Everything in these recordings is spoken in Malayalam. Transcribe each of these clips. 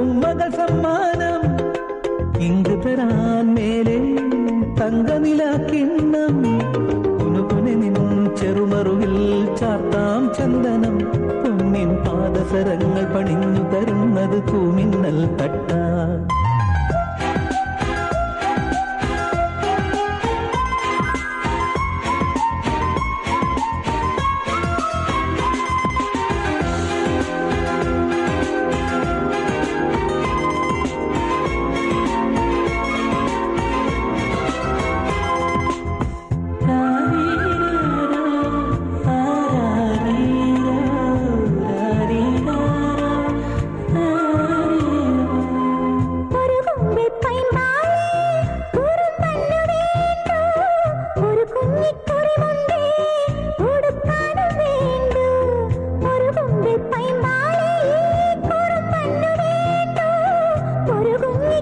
உம்மகள் സമ്മാനം இங்கு തരാൻ മേലെ தங்க നിൻ ചെറുമറുവിൽ ചാർത്താം ചന്ദനം. പൊന്നിൻ പാദസരങ്ങൾ പണിഞ്ഞു തരുന്നത് കൂമിന്നൽ തട്ടാ.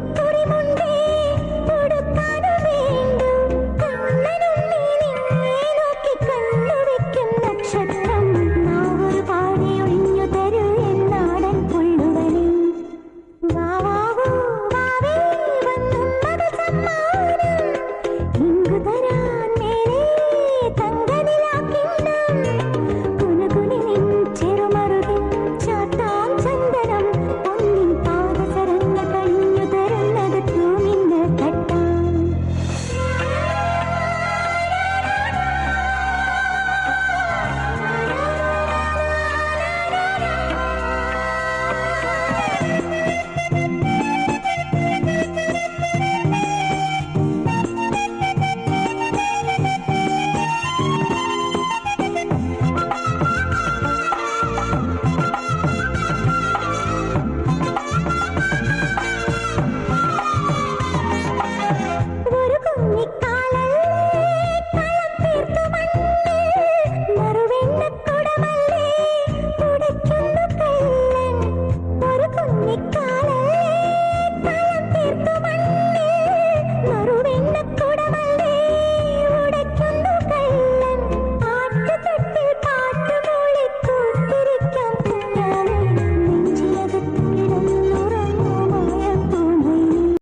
victory.